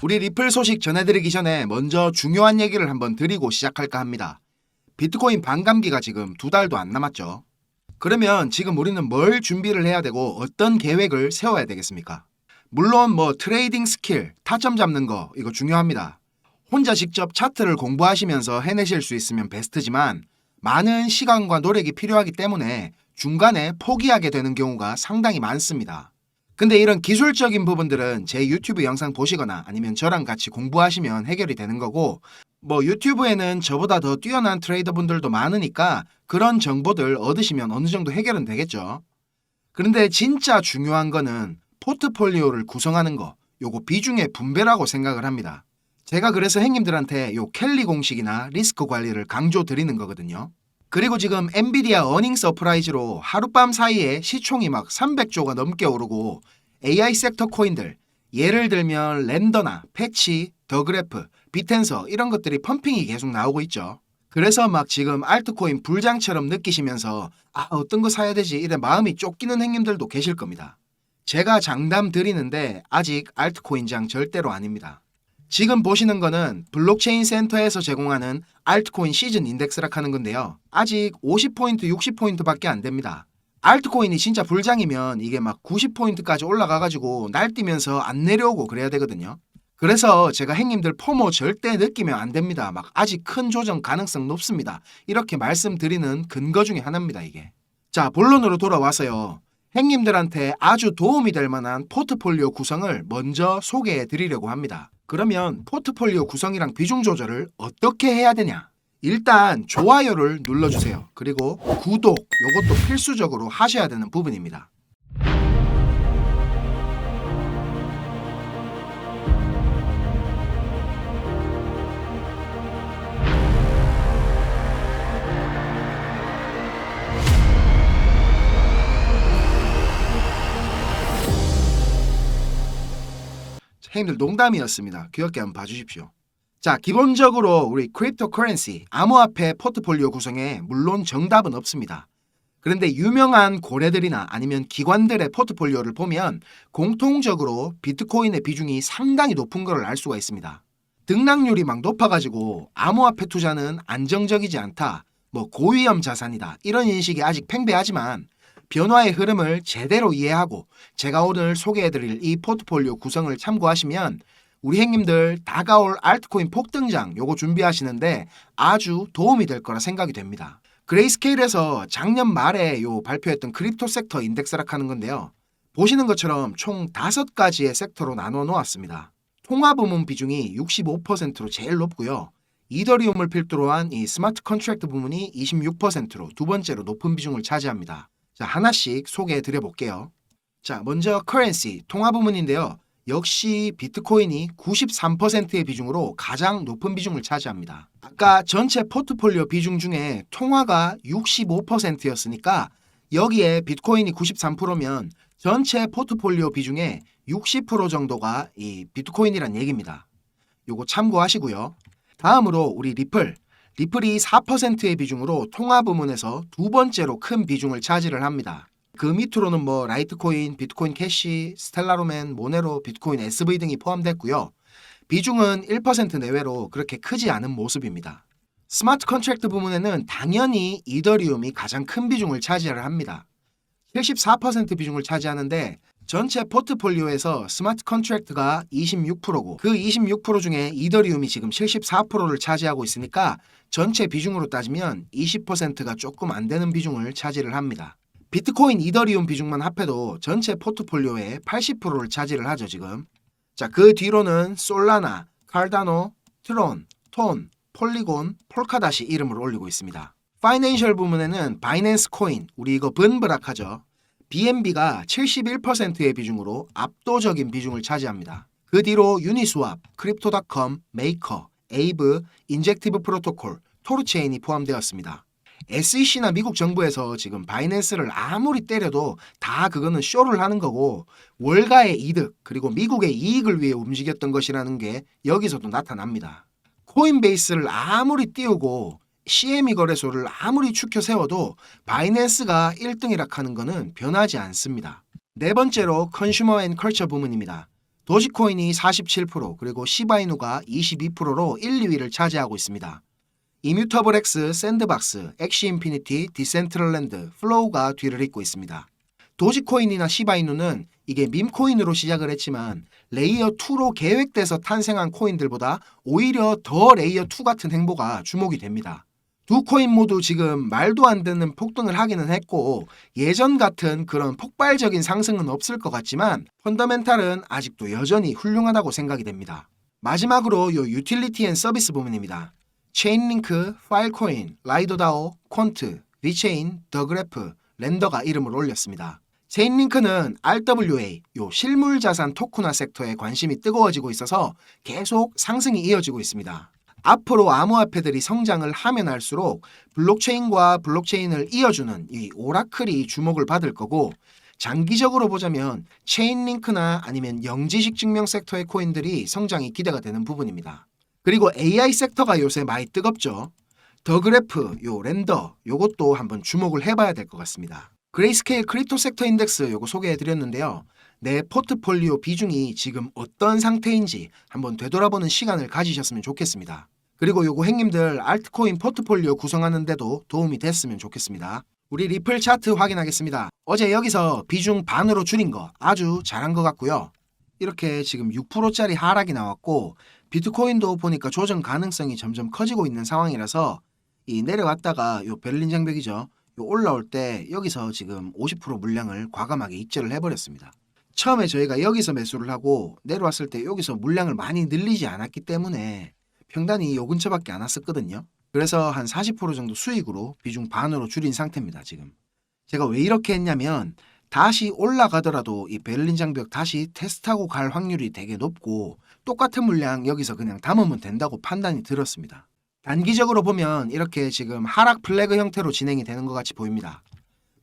우리 리플 소식 전해드리기 전에 먼저 중요한 얘기를 한번 드리고 시작할까 합니다. 비트코인 반감기가 지금 두 달도 안 남았죠. 그러면 지금 우리는 뭘 준비를 해야 되고 어떤 계획을 세워야 되겠습니까? 물론 뭐 트레이딩 스킬, 타점 잡는 거 이거 중요합니다. 혼자 직접 차트를 공부하시면서 해내실 수 있으면 베스트지만 많은 시간과 노력이 필요하기 때문에 중간에 포기하게 되는 경우가 상당히 많습니다. 근데 이런 기술적인 부분들은 제 유튜브 영상 보시거나 아니면 저랑 같이 공부하시면 해결이 되는 거고 뭐 유튜브에는 저보다 더 뛰어난 트레이더 분들도 많으니까 그런 정보들 얻으시면 어느 정도 해결은 되겠죠. 그런데 진짜 중요한 거는 포트폴리오를 구성하는 거, 요거 비중의 분배라고 생각을 합니다. 제가 그래서 행님들한테 요 켈리 공식이나 리스크 관리를 강조 드리는 거거든요. 그리고 지금 엔비디아 어닝 서프라이즈로 하룻밤 사이에 시총이 막 300조가 넘게 오르고 AI 섹터 코인들 예를 들면 랜더나 패치, 더그래프, 비텐서 이런 것들이 펌핑이 계속 나오고 있죠. 그래서 막 지금 알트코인 불장처럼 느끼시면서 아 어떤 거 사야 되지 이래 마음이 쫓기는 행님들도 계실 겁니다. 제가 장담 드리는데 아직 알트코인장 절대로 아닙니다. 지금 보시는 거는 블록체인 센터에서 제공하는 알트코인 시즌 인덱스라 하는 건데요. 아직 50포인트, 60포인트밖에 안 됩니다. 알트코인이 진짜 불장이면 이게 막 90포인트까지 올라가가지고 날뛰면서 안 내려오고 그래야 되거든요. 그래서 제가 행님들 포모 절대 느끼면 안 됩니다. 막 아직 큰 조정 가능성 높습니다. 이렇게 말씀드리는 근거 중에 하나입니다, 이게. 자, 본론으로 돌아와서요. 행님들한테 아주 도움이 될 만한 포트폴리오 구성을 먼저 소개해 드리려고 합니다. 그러면 포트폴리오 구성이랑 비중 조절을 어떻게 해야 되냐? 일단 좋아요를 눌러주세요. 그리고 구독, 요것도 필수적으로 하셔야 되는 부분입니다. 형님들 농담이었습니다. 귀엽게 한번 봐주십시오. 자, 기본적으로 우리 크립토 커런시, 암호화폐 포트폴리오 구성에 물론 정답은 없습니다. 그런데 유명한 고래들이나 아니면 기관들의 포트폴리오를 보면 공통적으로 비트코인의 비중이 상당히 높은 것을 알 수가 있습니다. 등락률이 막 높아가지고 암호화폐 투자는 안정적이지 않다, 뭐 고위험 자산이다 이런 인식이 아직 팽배하지만 변화의 흐름을 제대로 이해하고 제가 오늘 소개해드릴 이 포트폴리오 구성을 참고하시면 우리 행님들 다가올 알트코인 폭등장 요거 준비하시는데 아주 도움이 될 거라 생각이 됩니다. 그레이스케일에서 작년 말에 요 발표했던 크립토 섹터 인덱스 락 하는 건데요. 보시는 것처럼 총 다섯 가지의 섹터로 나눠 놓았습니다. 통화 부문 비중이 65%로 제일 높고요. 이더리움을 필두로 한 이 스마트 컨트랙트 부문이 26%로 두 번째로 높은 비중을 차지합니다. 자, 하나씩 소개해 드려 볼게요. 자, 먼저 커런시 통화 부문인데요. 역시 비트코인이 93%의 비중으로 가장 높은 비중을 차지합니다. 아까 전체 포트폴리오 비중 중에 통화가 65%였으니까 여기에 비트코인이 93%면 전체 포트폴리오 비중의 60% 정도가 이 비트코인이란 얘기입니다. 요거 참고하시고요. 다음으로 우리 리플. 리플이 4%의 비중으로 통화 부문에서 두 번째로 큰 비중을 차지를 합니다. 그 밑으로는 뭐 라이트코인, 비트코인 캐시, 스텔라로맨, 모네로, 비트코인 SV 등이 포함됐고요. 비중은 1% 내외로 그렇게 크지 않은 모습입니다. 스마트 컨트랙트 부문에는 당연히 이더리움이 가장 큰 비중을 차지를 합니다. 74% 비중을 차지하는데 전체 포트폴리오에서 스마트 컨트랙트가 26%고 그 26% 중에 이더리움이 지금 74%를 차지하고 있으니까 전체 비중으로 따지면 20%가 조금 안 되는 비중을 차지를 합니다. 비트코인 이더리움 비중만 합해도 전체 포트폴리오의 80%를 차지를 하죠, 지금. 자, 그 뒤로는 솔라나, 칼다노, 트론, 톤, 폴리곤, 폴카다시 이름을 올리고 있습니다. 파이낸셜 부문에는 바이낸스 코인, 우리 이거 번브락하죠. BNB가 71%의 비중으로 압도적인 비중을 차지합니다. 그 뒤로 유니스왑, 크립토닷컴, 메이커, 에이브, 인젝티브 프로토콜, 토르체인이 포함되었습니다. SEC나 미국 정부에서 지금 바이낸스를 아무리 때려도 다 그거는 쇼를 하는 거고 월가의 이득 그리고 미국의 이익을 위해 움직였던 것이라는 게 여기서도 나타납니다. 코인베이스를 아무리 띄우고 CME 거래소를 아무리 추켜 세워도 바이낸스가 1등이라 하는 것은 변하지 않습니다. 네 번째로 컨슈머 앤 컬처 부문입니다. 도지코인이 47% 그리고 시바이누가 22%로 1, 2위를 차지하고 있습니다. 이뮤터블 X, 샌드박스, 엑시 인피니티, 디센트럴랜드, 플로우가 뒤를 잇고 있습니다. 도지코인이나 시바이누는 이게 밈코인으로 시작을 했지만 레이어 2로 계획돼서 탄생한 코인들보다 오히려 더 레이어 2 같은 행보가 주목이 됩니다. 두 코인 모두 지금 말도 안 되는 폭등을 하기는 했고 예전 같은 그런 폭발적인 상승은 없을 것 같지만 펀더멘탈은 아직도 여전히 훌륭하다고 생각이 됩니다. 마지막으로 요 유틸리티 앤 서비스 부분입니다. 체인링크, 파일코인, 라이도다오, 콘트, 위체인, 더그래프, 렌더가 이름을 올렸습니다. 체인링크는 RWA, 요 실물 자산 토크나 섹터에 관심이 뜨거워지고 있어서 계속 상승이 이어지고 있습니다. 앞으로 암호화폐들이 성장을 하면 할수록 블록체인과 블록체인을 이어주는 이 오라클이 주목을 받을 거고 장기적으로 보자면 체인링크나 아니면 영지식 증명 섹터의 코인들이 성장이 기대가 되는 부분입니다. 그리고 AI 섹터가 요새 많이 뜨겁죠. 더 그래프, 요 렌더, 요것도 한번 주목을 해봐야 될 것 같습니다. 그레이스케일 크립토 섹터 인덱스 요거 소개해 드렸는데요. 내 포트폴리오 비중이 지금 어떤 상태인지 한번 되돌아보는 시간을 가지셨으면 좋겠습니다. 그리고 요거 행님들 알트코인 포트폴리오 구성하는데도 도움이 됐으면 좋겠습니다. 우리 리플 차트 확인하겠습니다. 어제 여기서 비중 반으로 줄인 거 아주 잘한 것 같고요. 이렇게 지금 6%짜리 하락이 나왔고 비트코인도 보니까 조정 가능성이 점점 커지고 있는 상황이라서 이 내려갔다가 요 베를린 장벽이죠. 요 올라올 때 여기서 지금 50% 물량을 과감하게 익절을 해버렸습니다. 처음에 저희가 여기서 매수를 하고 내려왔을 때 여기서 물량을 많이 늘리지 않았기 때문에 평단이 요 근처밖에 안 왔었거든요. 그래서 한 40% 정도 수익으로 비중 반으로 줄인 상태입니다, 지금. 제가 왜 이렇게 했냐면 다시 올라가더라도 이 베를린 장벽 다시 테스트하고 갈 확률이 되게 높고 똑같은 물량 여기서 그냥 담으면 된다고 판단이 들었습니다. 단기적으로 보면 이렇게 지금 하락 플래그 형태로 진행이 되는 것 같이 보입니다.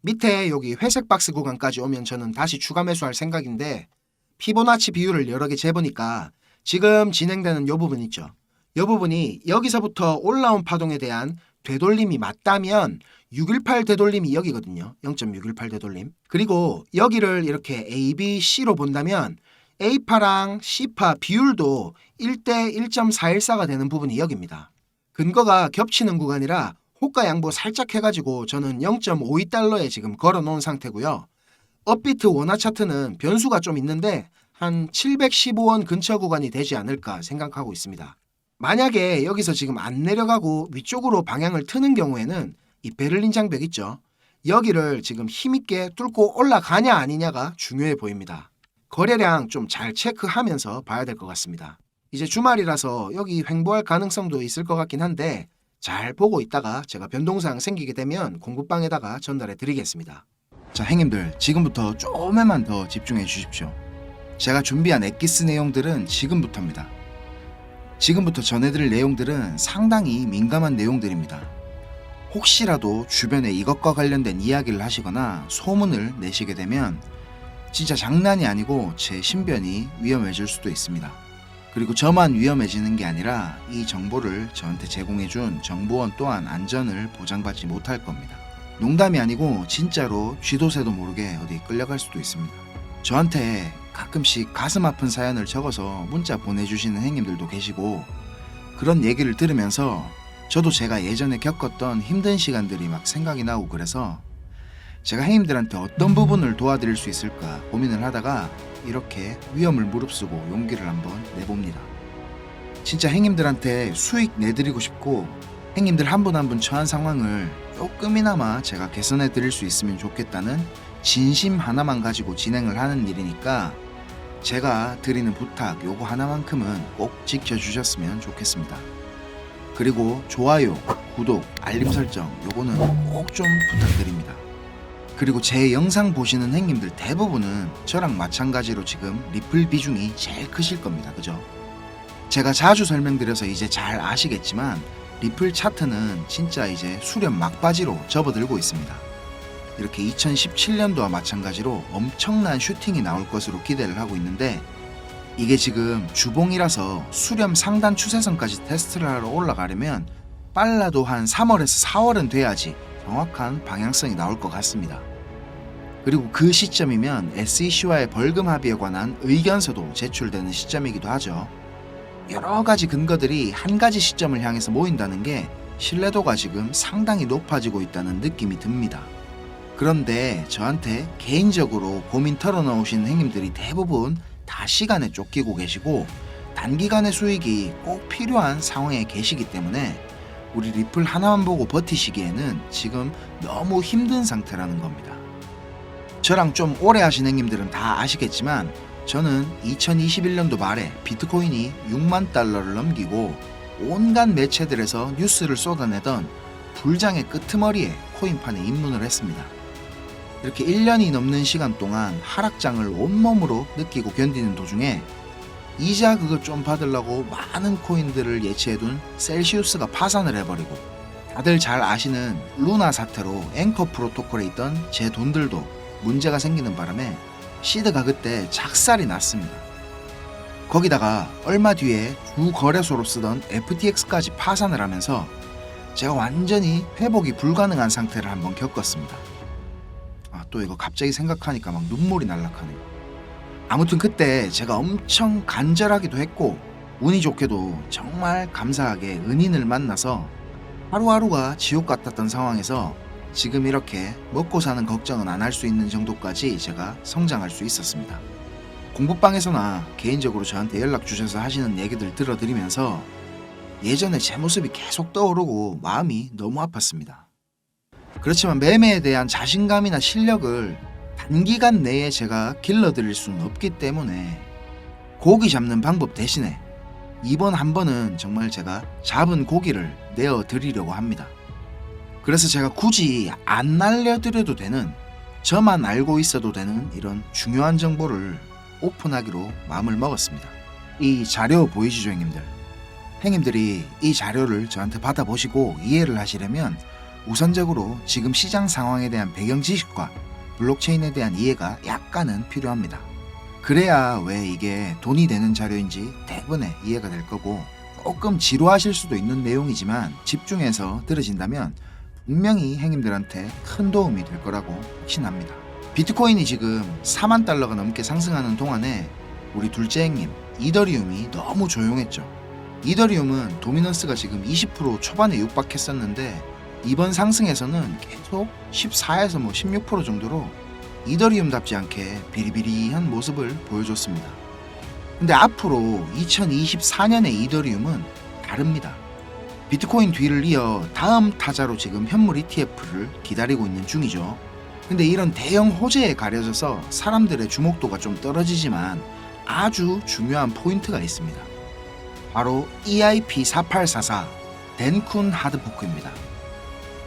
밑에 여기 회색 박스 구간까지 오면 저는 다시 추가 매수할 생각인데 피보나치 비율을 여러 개 재보니까 지금 진행되는 요 부분 있죠. 요 부분이 여기서부터 올라온 파동에 대한 되돌림이 맞다면 618 되돌림이 여기거든요. 0.618 되돌림. 그리고 여기를 이렇게 A, B, C로 본다면 A파랑 C파 비율도 1대 1.414가 되는 부분이 여기입니다. 근거가 겹치는 구간이라 호가 양보 살짝 해가지고 저는 0.52달러에 지금 걸어놓은 상태고요. 업비트 원화 차트는 변수가 좀 있는데 한 715원 근처 구간이 되지 않을까 생각하고 있습니다. 만약에 여기서 지금 안 내려가고 위쪽으로 방향을 트는 경우에는 이 베를린 장벽 있죠. 여기를 지금 힘있게 뚫고 올라가냐 아니냐가 중요해 보입니다. 거래량 좀 잘 체크하면서 봐야 될 것 같습니다. 이제 주말이라서 여기 횡보할 가능성도 있을 것 같긴 한데 잘 보고 있다가 제가 변동사항 생기게 되면 공급방에다가 전달해 드리겠습니다. 자, 행님들 지금부터 조금만 더 집중해 주십시오. 제가 준비한 엑기스 내용들은 지금부터입니다. 지금부터 전해드릴 내용들은 상당히 민감한 내용들입니다. 혹시라도 주변에 이것과 관련된 이야기를 하시거나 소문을 내시게 되면 진짜 장난이 아니고 제 신변이 위험해질 수도 있습니다. 그리고 저만 위험해지는 게 아니라 이 정보를 저한테 제공해준 정보원 또한 안전을 보장받지 못할 겁니다. 농담이 아니고 진짜로 쥐도 새도 모르게 어디 끌려갈 수도 있습니다. 저한테 가끔씩 가슴 아픈 사연을 적어서 문자 보내주시는 행님들도 계시고 그런 얘기를 들으면서 저도 제가 예전에 겪었던 힘든 시간들이 막 생각이 나고 그래서 제가 행님들한테 어떤 부분을 도와드릴 수 있을까 고민을 하다가 이렇게 위험을 무릅쓰고 용기를 한번 내봅니다. 진짜 행님들한테 수익 내드리고 싶고 행님들 한 분 한 분 처한 상황을 조금이나마 제가 개선해 드릴 수 있으면 좋겠다는 진심 하나만 가지고 진행을 하는 일이니까 제가 드리는 부탁 요거 하나만큼은 꼭 지켜주셨으면 좋겠습니다. 그리고 좋아요, 구독, 알림 설정 요거는 꼭 좀 부탁드립니다. 그리고 제 영상 보시는 행님들 대부분은 저랑 마찬가지로 지금 리플 비중이 제일 크실 겁니다. 그죠? 제가 자주 설명드려서 이제 잘 아시겠지만 리플 차트는 진짜 이제 수렴 막바지로 접어들고 있습니다. 이렇게 2017년도와 마찬가지로 엄청난 슈팅이 나올 것으로 기대를 하고 있는데 이게 지금 주봉이라서 수렴 상단 추세선까지 테스트를 하러 올라가려면 빨라도 한 3월에서 4월은 돼야지 정확한 방향성이 나올 것 같습니다. 그리고 그 시점이면 SEC와의 벌금 합의에 관한 의견서도 제출되는 시점이기도 하죠. 여러 가지 근거들이 한 가지 시점을 향해서 모인다는 게 신뢰도가 지금 상당히 높아지고 있다는 느낌이 듭니다. 그런데 저한테 개인적으로 고민 털어놓으신 행님들이 대부분 다 시간에 쫓기고 계시고 단기간의 수익이 꼭 필요한 상황에 계시기 때문에 우리 리플 하나만 보고 버티시기에는 지금 너무 힘든 상태라는 겁니다. 저랑 좀 오래 하신 행님들은 다 아시겠지만 저는 2021년도 말에 비트코인이 6만 달러를 넘기고 온갖 매체들에서 뉴스를 쏟아내던 불장의 끄트머리에 코인판에 입문을 했습니다. 이렇게 1년이 넘는 시간 동안 하락장을 온몸으로 느끼고 견디는 도중에 이자 그거 좀 받으려고 많은 코인들을 예치해둔 셀시우스가 파산을 해버리고 다들 잘 아시는 루나 사태로 앵커 프로토콜에 있던 제 돈들도 문제가 생기는 바람에 시드가 그때 작살이 났습니다. 거기다가 얼마 뒤에 주 거래소로 쓰던 FTX까지 파산을 하면서 제가 완전히 회복이 불가능한 상태를 한번 겪었습니다. 아, 또 이거 갑자기 생각하니까 막 눈물이 날락하네요. 아무튼 그때 제가 엄청 간절하기도 했고 운이 좋게도 정말 감사하게 은인을 만나서 하루하루가 지옥 같았던 상황에서 지금 이렇게 먹고 사는 걱정은 안 할 수 있는 정도까지 제가 성장할 수 있었습니다. 공부방에서나 개인적으로 저한테 연락 주셔서 하시는 얘기들 들어드리면서 예전에 제 모습이 계속 떠오르고 마음이 너무 아팠습니다. 그렇지만 매매에 대한 자신감이나 실력을 단기간 내에 제가 길러드릴 수는 없기 때문에 고기 잡는 방법 대신에 이번 한 번은 정말 제가 잡은 고기를 내어 드리려고 합니다. 그래서 제가 굳이 안 날려드려도 되는 저만 알고 있어도 되는 이런 중요한 정보를 오픈하기로 마음을 먹었습니다. 이 자료 보이시죠, 형님들? 형님들이 이 자료를 저한테 받아보시고 이해를 하시려면 우선적으로 지금 시장 상황에 대한 배경 지식과 블록체인에 대한 이해가 약간은 필요합니다. 그래야 왜 이게 돈이 되는 자료인지 대부분의 이해가 될 거고 조금 지루하실 수도 있는 내용이지만 집중해서 들으신다면 분명히 행님들한테 큰 도움이 될 거라고 확신합니다. 비트코인이 지금 4만 달러가 넘게 상승하는 동안에 우리 둘째 행님 이더리움이 너무 조용했죠. 이더리움은 도미넌스가 지금 20% 초반에 육박했었는데 이번 상승에서는 계속 14에서 뭐 16% 정도로 이더리움답지 않게 비리비리한 모습을 보여줬습니다. 근데 앞으로 2024년의 이더리움은 다릅니다. 비트코인 뒤를 이어 다음 타자로 지금 현물 ETF를 기다리고 있는 중이죠. 근데 이런 대형 호재에 가려져서 사람들의 주목도가 좀 떨어지지만 아주 중요한 포인트가 있습니다. 바로 E EIP4844 덴쿤 하드포크입니다.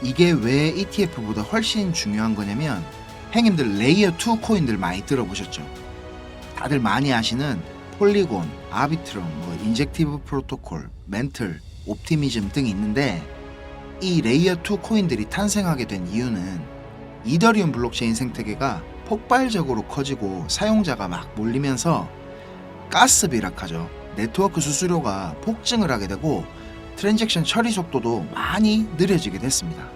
이게 왜 ETF보다 훨씬 중요한 거냐면 행님들 레이어 2 코인들 많이 들어보셨죠? 다들 많이 아시는 폴리곤, 아비트럼, 뭐 인젝티브 프로토콜, 멘틀, 옵티미즘 등이 있는데 이 레이어 2 코인들이 탄생하게 된 이유는 이더리움 블록체인 생태계가 폭발적으로 커지고 사용자가 막 몰리면서 가스 비락하죠. 네트워크 수수료가 폭증을 하게 되고 트랜잭션 처리 속도도 많이 느려지게 됐습니다.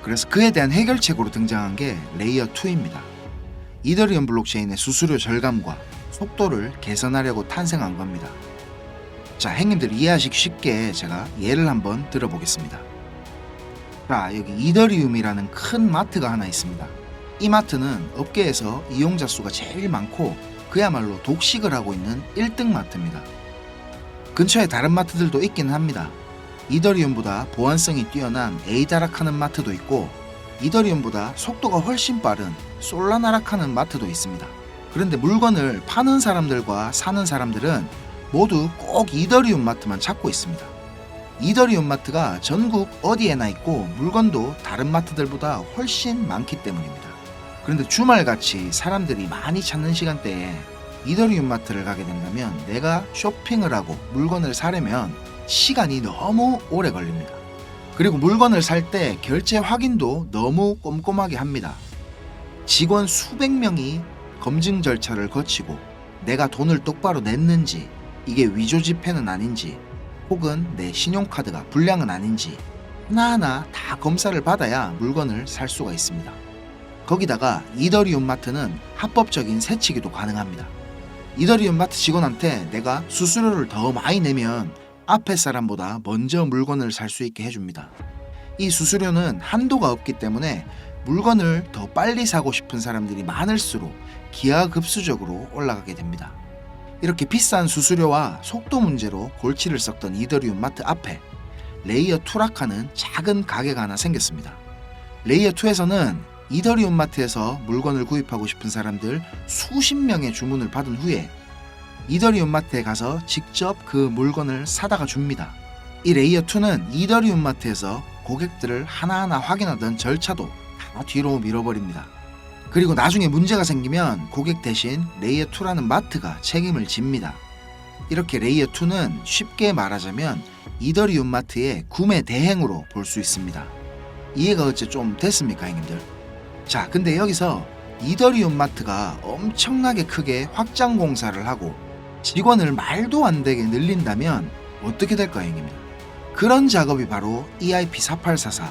그래서 그에 대한 해결책으로 등장한 게 레이어 2입니다. 이더리움 블록체인의 수수료 절감과 속도를 개선하려고 탄생한 겁니다. 자, 행님들 이해하시기 쉽게 제가 예를 한번 들어보겠습니다. 자, 여기 이더리움이라는 큰 마트가 하나 있습니다. 이 마트는 업계에서 이용자 수가 제일 많고 그야말로 독식을 하고 있는 1등 마트입니다. 근처에 다른 마트들도 있기는 합니다. 이더리움보다 보안성이 뛰어난 에이다락하는 마트도 있고 이더리움보다 속도가 훨씬 빠른 솔라나락하는 마트도 있습니다. 그런데 물건을 파는 사람들과 사는 사람들은 모두 꼭 이더리움 마트만 찾고 있습니다. 이더리움 마트가 전국 어디에나 있고 물건도 다른 마트들보다 훨씬 많기 때문입니다. 그런데 주말같이 사람들이 많이 찾는 시간대에 이더리움 마트를 가게 된다면 내가 쇼핑을 하고 물건을 사려면 시간이 너무 오래 걸립니다. 그리고 물건을 살 때 결제 확인도 너무 꼼꼼하게 합니다. 직원 수백 명이 검증 절차를 거치고 내가 돈을 똑바로 냈는지 이게 위조 지폐는 아닌지 혹은 내 신용카드가 불량은 아닌지 하나하나 다 검사를 받아야 물건을 살 수가 있습니다. 거기다가 이더리움 마트는 합법적인 세치기도 가능합니다. 이더리움 마트 직원한테 내가 수수료를 더 많이 내면 앞에 사람보다 먼저 물건을 살 수 있게 해줍니다. 이 수수료는 한도가 없기 때문에 물건을 더 빨리 사고 싶은 사람들이 많을수록 기하급수적으로 올라가게 됩니다. 이렇게 비싼 수수료와 속도 문제로 골치를 썩던 이더리움 마트 앞에 레이어 투라카는 작은 가게가 하나 생겼습니다. 레이어 2에서는 이더리움 마트에서 물건을 구입하고 싶은 사람들 수십 명의 주문을 받은 후에 이더리움 마트에 가서 직접 그 물건을 사다가 줍니다. 이 레이어 2는 이더리움 마트에서 고객들을 하나하나 확인하던 절차도 다 뒤로 밀어버립니다. 그리고 나중에 문제가 생기면 고객 대신 레이어 2라는 마트가 책임을 집니다. 이렇게 레이어 2는 쉽게 말하자면 이더리움 마트의 구매 대행으로 볼 수 있습니다. 이해가 어째 좀 됐습니까, 형님들? 자, 근데 여기서 이더리움 마트가 엄청나게 크게 확장 공사를 하고 직원을 말도 안 되게 늘린다면 어떻게 될까요, 형님들? 그런 작업이 바로 E EIP4844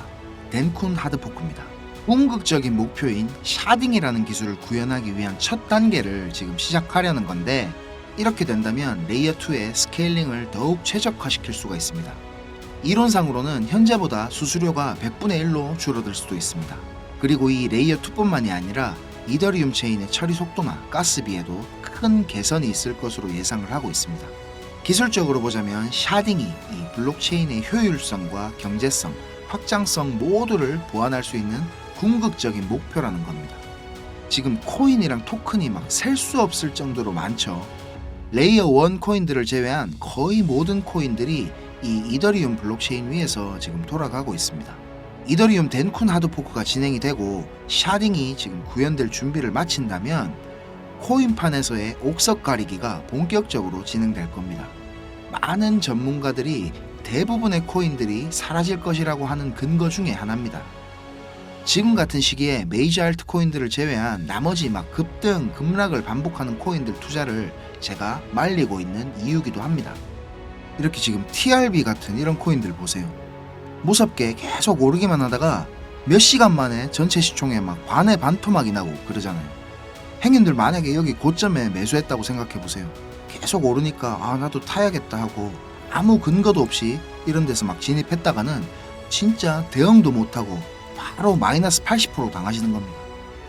덴쿤 하드포크입니다. 궁극적인 목표인 샤딩이라는 기술을 구현하기 위한 첫 단계를 지금 시작하려는 건데 이렇게 된다면 레이어 2의 스케일링을 더욱 최적화시킬 수가 있습니다. 이론상으로는 현재보다 수수료가 100분의 1로 줄어들 수도 있습니다. 그리고 이 레이어 2뿐만이 아니라 이더리움 체인의 처리 속도나 가스비에도 큰 개선이 있을 것으로 예상을 하고 있습니다. 기술적으로 보자면 샤딩이 이 블록체인의 효율성과 경제성, 확장성 모두를 보완할 수 있는 궁극적인 목표라는 겁니다. 지금 코인이랑 토큰이 막 셀 수 없을 정도로 많죠. 레이어 1 코인들을 제외한 거의 모든 코인들이 이 이더리움 블록체인 위에서 지금 돌아가고 있습니다. 이더리움 덴쿤 하드포크가 진행이 되고 샤딩이 지금 구현될 준비를 마친다면 코인판에서의 옥석 가리기가 본격적으로 진행될 겁니다. 많은 전문가들이 대부분의 코인들이 사라질 것이라고 하는 근거 중에 하나입니다. 지금 같은 시기에 메이저 알트 코인들을 제외한 나머지 막 급등, 급락을 반복하는 코인들 투자를 제가 말리고 있는 이유기도 합니다. 이렇게 지금 TRB 같은 이런 코인들 보세요. 무섭게 계속 오르기만 하다가 몇 시간 만에 전체 시총에 막 반의 반토막이 나고 그러잖아요. 행님들 만약에 여기 고점에 매수했다고 생각해 보세요. 계속 오르니까 아 나도 타야겠다 하고 아무 근거도 없이 이런 데서 막 진입했다가는 진짜 대응도 못하고 바로 마이너스 80% 당하시는 겁니다.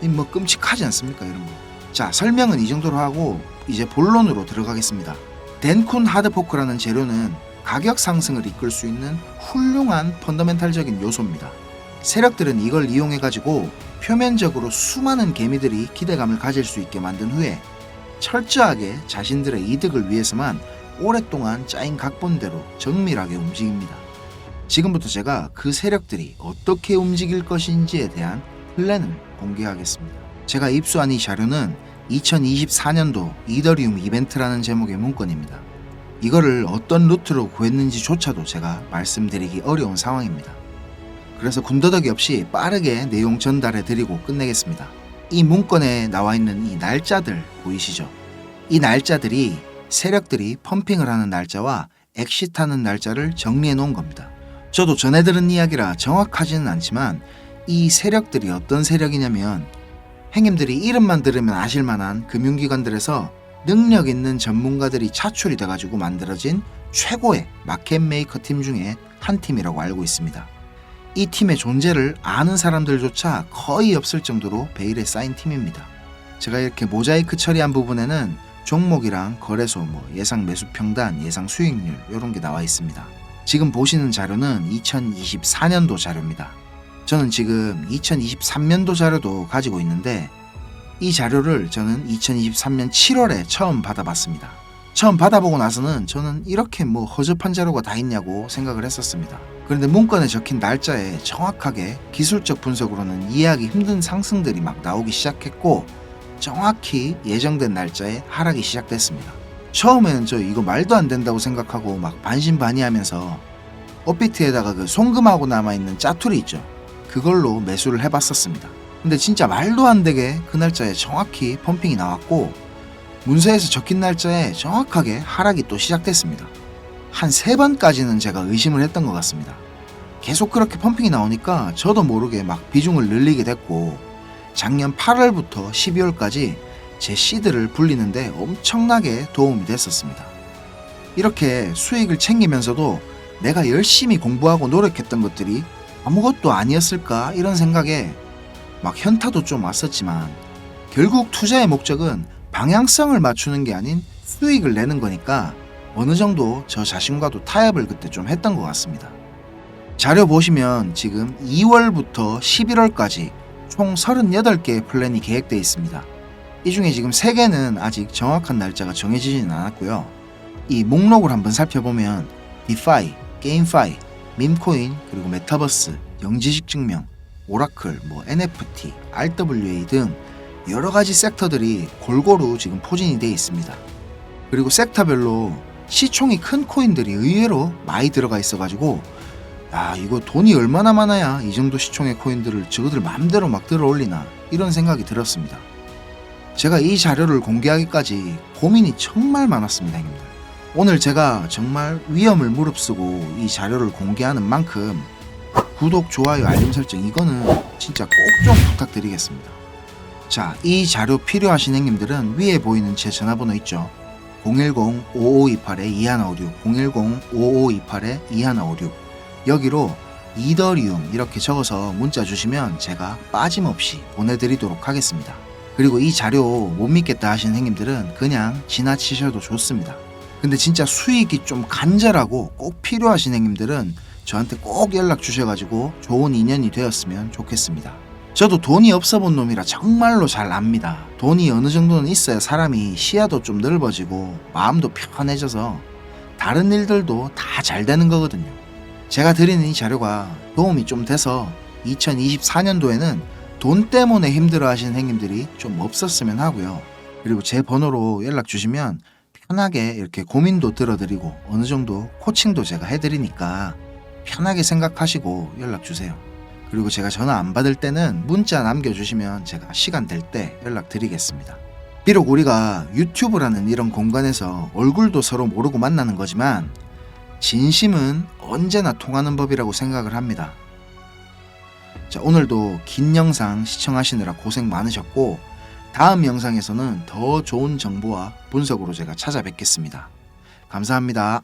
이뭐 끔찍하지 않습니까 이런 거. 자 설명은 이 정도로 하고 이제 본론으로 들어가겠습니다. 덴쿤 하드포크라는 재료는 가격 상승을 이끌 수 있는 훌륭한 펀더멘탈적인 요소입니다. 세력들은 이걸 이용해 가지고 표면적으로 수많은 개미들이 기대감을 가질 수 있게 만든 후에 철저하게 자신들의 이득을 위해서만 오랫동안 짜인 각본대로 정밀하게 움직입니다. 지금부터 제가 그 세력들이 어떻게 움직일 것인지에 대한 플랜을 공개하겠습니다. 제가 입수한 이 자료는 2024년도 이더리움 이벤트라는 제목의 문건입니다. 이거를 어떤 루트로 구했는지조차도 제가 말씀드리기 어려운 상황입니다. 그래서 군더더기 없이 빠르게 내용 전달해 드리고 끝내겠습니다. 이 문건에 나와 있는 이 날짜들 보이시죠? 이 날짜들이 세력들이 펌핑을 하는 날짜와 엑시트하는 날짜를 정리해 놓은 겁니다. 저도 전해 들은 이야기라 정확하지는 않지만 이 세력들이 어떤 세력이냐면 행님들이 이름만 들으면 아실 만한 금융기관들에서 능력 있는 전문가들이 차출이 돼가지고 만들어진 최고의 마켓 메이커 팀 중에 한 팀이라고 알고 있습니다. 이 팀의 존재를 아는 사람들조차 거의 없을 정도로 베일에 쌓인 팀입니다. 제가 이렇게 모자이크 처리한 부분에는 종목이랑 거래소, 뭐 예상 매수 평단, 예상 수익률 이런 게 나와 있습니다. 지금 보시는 자료는 2024년도 자료입니다. 저는 지금 2023년도 자료도 가지고 있는데 이 자료를 저는 2023년 7월에 처음 받아봤습니다. 처음 받아보고 나서는 저는 이렇게 뭐 허접한 자료가 다 있냐고 생각을 했었습니다. 그런데 문건에 적힌 날짜에 정확하게 기술적 분석으로는 이해하기 힘든 상승들이 막 나오기 시작했고 정확히 예정된 날짜에 하락이 시작됐습니다. 처음에는 저 이거 말도 안 된다고 생각하고 막 반신반의하면서 업비트에다가 그 송금하고 남아있는 짜투리 있죠. 그걸로 매수를 해봤었습니다. 근데 진짜 말도 안 되게 그 날짜에 정확히 펌핑이 나왔고 문서에서 적힌 날짜에 정확하게 하락이 또 시작됐습니다. 한 세 번까지는 제가 의심을 했던 것 같습니다. 계속 그렇게 펌핑이 나오니까 저도 모르게 막 비중을 늘리게 됐고 작년 8월부터 12월까지 제 시드를 불리는데 엄청나게 도움이 됐었습니다. 이렇게 수익을 챙기면서도 내가 열심히 공부하고 노력했던 것들이 아무것도 아니었을까 이런 생각에 막 현타도 좀 왔었지만 결국 투자의 목적은 방향성을 맞추는 게 아닌 수익을 내는 거니까 어느 정도 저 자신과도 타협을 그때 좀 했던 것 같습니다. 자료 보시면 지금 2월부터 11월까지 총 38개의 플랜이 계획되어 있습니다. 이 중에 지금 3개는 아직 정확한 날짜가 정해지지는 않았고요. 이 목록을 한번 살펴보면 디파이, 게임파이, 밈코인, 그리고 메타버스, 영지식 증명, 오라클, 뭐 NFT, RWA 등 여러 가지 섹터들이 골고루 지금 포진이 되어 있습니다. 그리고 섹터별로 시총이 큰 코인들이 의외로 많이 들어가 있어가지고 야 이거 돈이 얼마나 많아야 이 정도 시총의 코인들을 저거들 마음대로 막 들어 올리나 이런 생각이 들었습니다. 제가 이 자료를 공개하기까지 고민이 정말 많았습니다, 형님들. 오늘 제가 정말 위험을 무릅쓰고 이 자료를 공개하는 만큼 구독, 좋아요, 알림 설정 이거는 진짜 꼭 좀 부탁드리겠습니다. 자, 이 자료 필요하신 형님들은 위에 보이는 제 전화번호 있죠. 010-5528-2156, 010-5528-2156 여기로 이더리움 이렇게 적어서 문자 주시면 제가 빠짐없이 보내드리도록 하겠습니다. 그리고 이 자료 못 믿겠다 하시는 형님들은 그냥 지나치셔도 좋습니다. 근데 진짜 수익이 좀 간절하고 꼭 필요하신 형님들은 저한테 꼭 연락 주셔가지고 좋은 인연이 되었으면 좋겠습니다. 저도 돈이 없어 본 놈이라 정말로 잘 압니다. 돈이 어느 정도는 있어야 사람이 시야도 좀 넓어지고 마음도 편해져서 다른 일들도 다 잘 되는 거거든요. 제가 드리는 이 자료가 도움이 좀 돼서 2024년도에는 돈 때문에 힘들어 하시는 행님들이 좀 없었으면 하고요. 그리고 제 번호로 연락 주시면 편하게 이렇게 고민도 들어드리고 어느 정도 코칭도 제가 해드리니까 편하게 생각하시고 연락 주세요. 그리고 제가 전화 안 받을 때는 문자 남겨주시면 제가 시간 될 때 연락드리겠습니다. 비록 우리가 유튜브라는 이런 공간에서 얼굴도 서로 모르고 만나는 거지만 진심은 언제나 통하는 법이라고 생각을 합니다. 자, 오늘도 긴 영상 시청하시느라 고생 많으셨고 다음 영상에서는 더 좋은 정보와 분석으로 제가 찾아뵙겠습니다. 감사합니다.